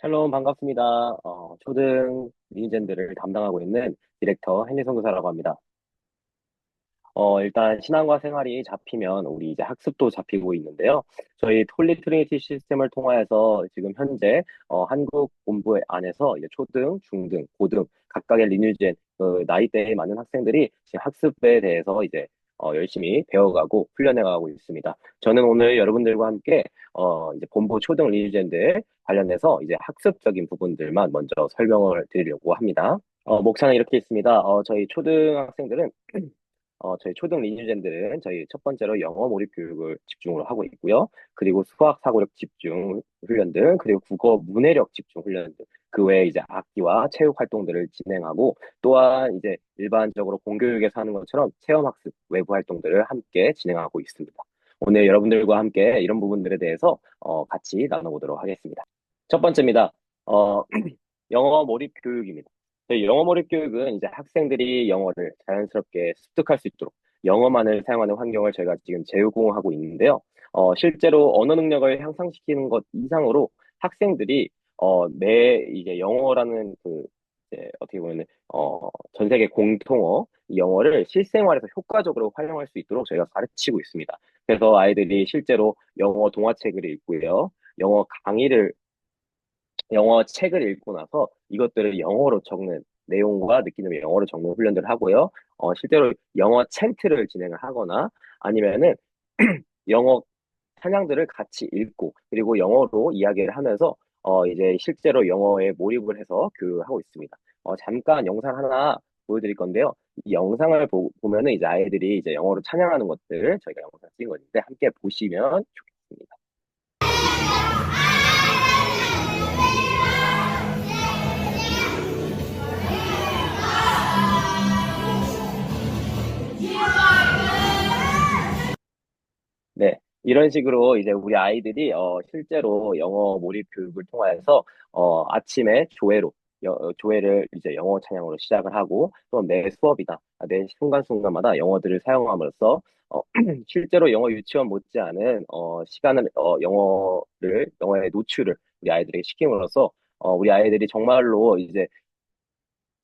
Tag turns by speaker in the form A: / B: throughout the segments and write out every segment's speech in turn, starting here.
A: 샬롬 반갑습니다. 어, 초등 리니젠들을 담당하고 있는 디렉터 henry 선교사라고 합니다. 어, 일단 신앙과 생활이 잡히면 우리 이제 학습도 잡히고 있는데요. 저희 톨리 트리니티 시스템을 통하여서 지금 현재 어, 한국 본부 안에서 이제 초등, 중등, 고등 각각의 리니젠 그 나이대에 맞는 학생들이 지금 학습에 대해서 이제 어, 열심히 배워가고 훈련해가고 있습니다. 저는 오늘 여러분들과 함께 어, 이제 본부 초등 리니젠들 관련해서 이제 학습적인 부분들만 먼저 설명을 드리려고 합니다. 어, 목차는 이렇게 있습니다. 어, 저희 초등학생들은 어, 저희 초등 리뉴젠들은 저희 첫 번째로 영어 몰입 교육을 집중으로 하고 있고요. 그리고 수학 사고력 집중 훈련 등, 그리고 국어 문해력 집중 훈련 등, 그 외에 이제 악기와 체육 활동들을 진행하고, 또한 이제 일반적으로 공교육에서 하는 것처럼 체험학습 외부 활동들을 함께 진행하고 있습니다. 오늘 여러분들과 함께 이런 부분들에 대해서 어, 같이 나눠보도록 하겠습니다. 첫 번째입니다. 어, 영어 몰입 교육입니다. 저희 영어 몰입 교육은 이제 학생들이 영어를 자연스럽게 습득할 수 있도록 영어만을 사용하는 환경을 저희가 지금 제공하고 있는데요. 어, 실제로 언어 능력을 향상시키는 것 이상으로 학생들이 어, 매 이제 영어라는 그 이제 어떻게 보면 어, 전 세계 공통어 이 영어를 실생활에서 효과적으로 활용할 수 있도록 저희가 가르치고 있습니다. 그래서 아이들이 실제로 영어 동화책을 읽고요. 영어 강의를 영어 책을 읽고 나서 이것들을 영어로 적는 내용과 느끼는 영어로 적는 훈련들을 하고요. 어, 실제로 영어 챈트를 진행을 하거나 아니면은 영어 찬양들을 같이 읽고 그리고 영어로 이야기를 하면서 어, 이제 실제로 영어에 몰입을 해서 교육하고 있습니다. 어, 잠깐 영상 하나 보여드릴 건데요. 이 영상을 보, 보면은 이제 아이들이 이제 영어로 찬양하는 것들 저희가 영상 찍은 건데 함께 보시면 이런 식으로 이제 우리 아이들이 어, 실제로 영어 몰입 교육을 통해서 어, 아침에 조회로 여- 어, 조회를 이제 영어 찬양으로 시작을 하고 또 매 수업이다 아, 매 순간순간마다 영어들을 사용함으로써 어, 실제로 영어 유치원 못지않은 어, 시간을 어, 영어를 영어의 노출을 우리 아이들에게 시킴으로써 어, 우리 아이들이 정말로 이제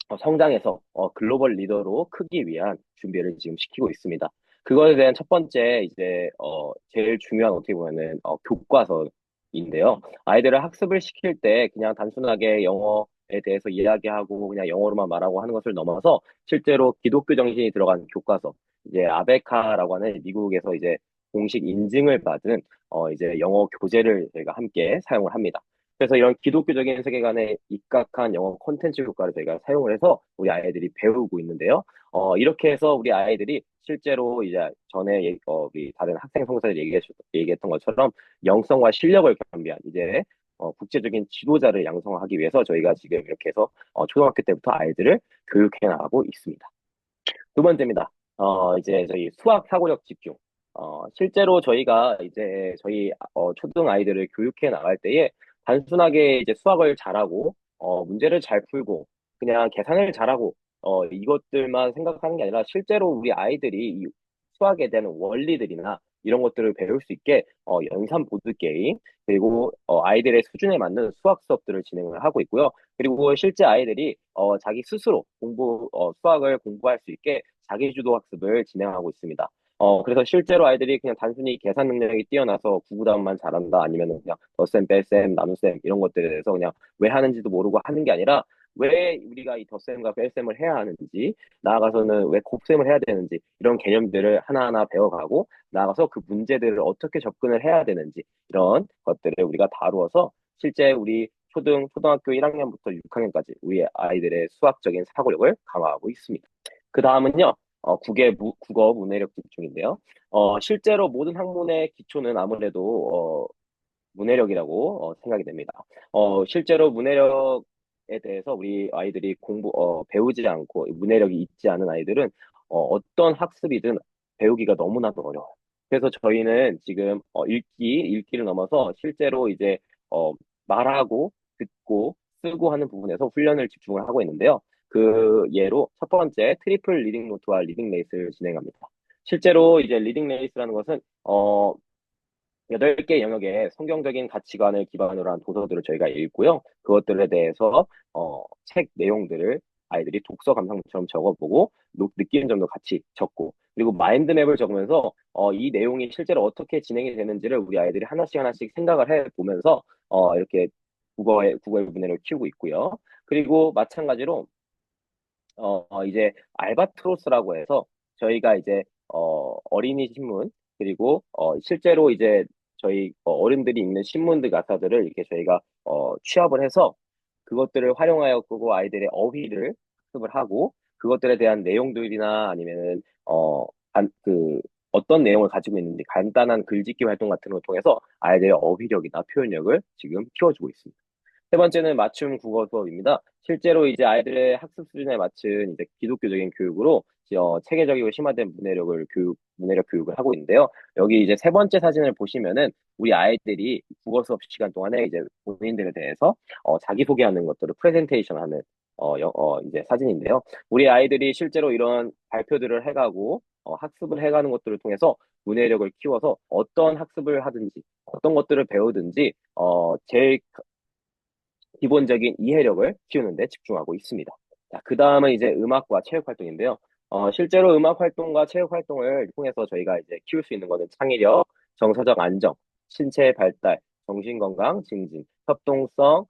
A: 어, 성장해서 어, 글로벌 리더로 크기 위한 준비를 지금 시키고 있습니다. 그거에 대한 첫 번째 이제 어, 제일 중요한 어떻게 보면은 어, 교과서인데요. 아이들을 학습을 시킬 때 그냥 단순하게 영어에 대해서 이야기하고 그냥 영어로만 말하고 하는 것을 넘어서 실제로 기독교 정신이 들어간 교과서, 이제 아베카라고 하는 미국에서 이제 공식 인증을 받은 어, 이제 영어 교재를 저희가 함께 사용을 합니다. 그래서 이런 기독교적인 세계관에 입각한 영어 콘텐츠 효과를 저희가 사용을 해서 우리 아이들이 배우고 있는데요. 어, 이렇게 해서 우리 아이들이 실제로 이제 전에 얘- 어, 우리 다른 학생 성사들 얘기해, 얘기했던 것처럼 영성과 실력을 겸비한 이제 어, 국제적인 지도자를 양성하기 위해서 저희가 지금 이렇게 해서 어, 초등학교 때부터 아이들을 교육해 나가고 있습니다. 두 번째입니다. 어, 이제 저희 수학 사고력 집중. 어, 실제로 저희가 이제 저희 어, 초등 아이들을 교육해 나갈 때에 단순하게 이제 수학을 잘하고 어, 문제를 잘 풀고 그냥 계산을 잘하고 어, 이것들만 생각하는 게 아니라 실제로 우리 아이들이 이 수학에 대한 원리들이나 이런 것들을 배울 수 있게 어, 연산 보드 게임 그리고 어, 아이들의 수준에 맞는 수학 수업들을 진행을 하고 있고요. 그리고 실제 아이들이 어, 자기 스스로 공부 어, 수학을 공부할 수 있게 자기 주도 학습을 진행하고 있습니다. 어, 그래서 실제로 아이들이 그냥 단순히 계산 능력이 뛰어나서 구구단만 잘한다 아니면 그냥 덧셈, 뺄셈, 나눗셈 이런 것들에 대해서 그냥 왜 하는지도 모르고 하는 게 아니라 왜 우리가 이 덧셈과 뺄셈을 해야 하는지 나아가서는 왜 곱셈을 해야 되는지 이런 개념들을 하나하나 배워가고 나아가서 그 문제들을 어떻게 접근을 해야 되는지 이런 것들을 우리가 다루어서 실제 우리 초등, 초등학교 1학년부터 6학년까지 우리 아이들의 수학적인 사고력을 강화하고 있습니다. 그 다음은요, 어, 국어, 무, 국어 문해력 집중인데요. 어, 실제로 모든 학문의 기초는 아무래도 어, 문해력이라고 어, 생각이 됩니다. 어, 실제로 문해력에 대해서 우리 아이들이 공부, 어, 배우지 않고 문해력이 있지 않은 아이들은 어, 어떤 학습이든 배우기가 너무나도 어려워요. 그래서 저희는 지금 어, 읽기, 읽기를 넘어서 실제로 이제 어, 말하고 듣고 쓰고 하는 부분에서 훈련을 집중을 하고 있는데요. 그 예로 첫 번째 트리플 리딩 노트와 리딩 레이스를 진행합니다. 실제로 이제 리딩 레이스라는 것은 어, 여덟 개 영역의 성경적인 가치관을 기반으로 한 도서들을 저희가 읽고요. 그것들에 대해서 어, 책 내용들을 아이들이 독서 감상처럼 적어보고 노- 느끼는 점도 같이 적고 그리고 마인드맵을 적으면서 어, 이 내용이 실제로 어떻게 진행이 되는지를 우리 아이들이 하나씩 하나씩 생각을 해 보면서 어, 이렇게 국어의 국어의 분야를 키우고 있고요. 그리고 마찬가지로 어, 어, 이제 알바트로스라고 해서 저희가 이제 어, 어린이 신문 그리고 어, 실제로 이제 저희 어, 어른들이 읽는 신문들 가사들을 이렇게 저희가 어, 취합을 해서 그것들을 활용하여 끄고 아이들의 어휘를 학습을 하고 그것들에 대한 내용들이나 아니면은 어, 간, 그 어떤 내용을 가지고 있는지 간단한 글짓기 활동 같은 걸 통해서 아이들의 어휘력이나 표현력을 지금 키워주고 있습니다. 세 번째는 맞춤 국어 수업입니다. 실제로 이제 아이들의 학습 수준에 맞춘 이제 기독교적인 교육으로 어, 체계적이고 심화된 문해력을 교육, 문해력 교육을 하고 있는데요. 여기 이제 세 번째 사진을 보시면은 우리 아이들이 국어 수업 시간 동안에 이제 본인들에 대해서 어, 자기소개하는 것들을 프레젠테이션 하는 어, 여- 어, 이제 사진인데요. 우리 아이들이 실제로 이런 발표들을 해가고 어, 학습을 해가는 것들을 통해서 문해력을 키워서 어떤 학습을 하든지 어떤 것들을 배우든지 어, 제일 기본적인 이해력을 키우는 데 집중하고 있습니다. 자, 그 다음은 이제 음악과 체육 활동인데요. 어, 실제로 음악 활동과 체육 활동을 통해서 저희가 이제 키울 수 있는 것은 창의력, 정서적 안정, 신체 발달, 정신 건강 증진, 협동성,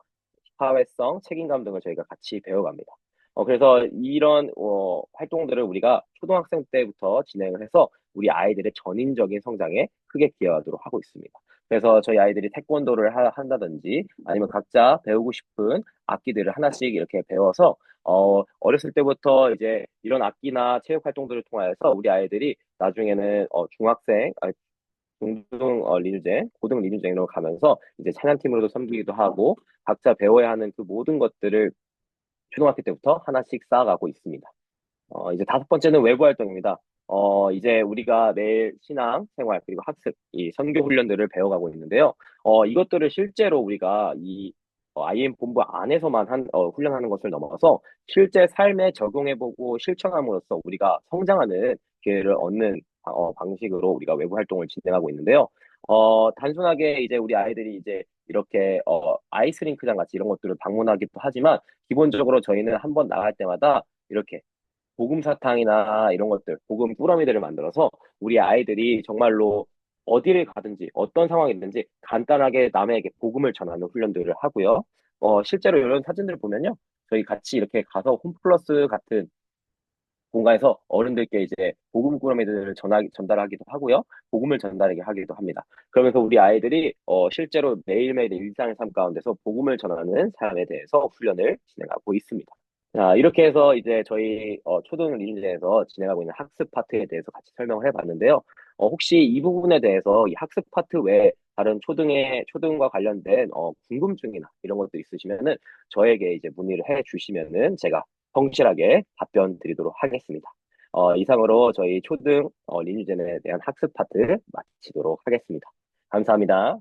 A: 사회성, 책임감 등을 저희가 같이 배워갑니다. 어, 그래서 이런 어, 활동들을 우리가 초등학생 때부터 진행을 해서 우리 아이들의 전인적인 성장에 크게 기여하도록 하고 있습니다. 그래서 저희 아이들이 태권도를 하- 한다든지 아니면 각자 배우고 싶은 악기들을 하나씩 이렇게 배워서 어, 어렸을 때부터 이제 이런 악기나 체육 활동들을 통해서 우리 아이들이 나중에는 어, 중학생, 아니, 중등 어, 리뉴쟁, 고등 리뉴쟁으로 가면서 이제 찬양팀으로도 섬기기도 하고 각자 배워야 하는 그 모든 것들을 초등학교 때부터 하나씩 쌓아가고 있습니다. 어, 이제 다섯 번째는 외부 활동입니다. 어, 이제 우리가 매일 신앙, 생활, 그리고 학습, 이 선교 훈련들을 배워가고 있는데요. 어, 이것들을 실제로 우리가 이 어, IM 본부 안에서만 한, 어, 훈련하는 것을 넘어서 실제 삶에 적용해보고 실천함으로써 우리가 성장하는 기회를 얻는 어, 방식으로 우리가 외부 활동을 진행하고 있는데요. 어, 단순하게 이제 우리 아이들이 이제 이렇게 어, 아이스링크장 같이 이런 것들을 방문하기도 하지만 기본적으로 저희는 한 번 나갈 때마다 이렇게 복음 사탕이나 이런 것들, 복음 꾸러미들을 만들어서 우리 아이들이 정말로 어디를 가든지 어떤 상황이든지 간단하게 남에게 복음을 전하는 훈련들을 하고요. 어, 실제로 이런 사진들 보면요. 저희 같이 이렇게 가서 홈플러스 같은 공간에서 어른들께 이제 복음 꾸러미들을 전하, 전달하기도 하고요. 복음을 전달하게 하기도 합니다. 그러면서 우리 아이들이 어, 실제로 매일매일 일상의 삶 가운데서 복음을 전하는 삶에 대해서 훈련을 진행하고 있습니다. 자, 이렇게 해서 이제 저희 어, 초등 리니지에서 진행하고 있는 학습 파트에 대해서 같이 설명을 해봤는데요. 어, 혹시 이 부분에 대해서 이 학습 파트 외에 다른 초등의 초등과 관련된 어, 궁금증이나 이런 것도 있으시면은 저에게 이제 문의를 해 주시면은 제가 성실하게 답변 드리도록 하겠습니다. 어, 이상으로 저희 초등 어, 리니젠에 대한 학습 파트 마치도록 하겠습니다. 감사합니다.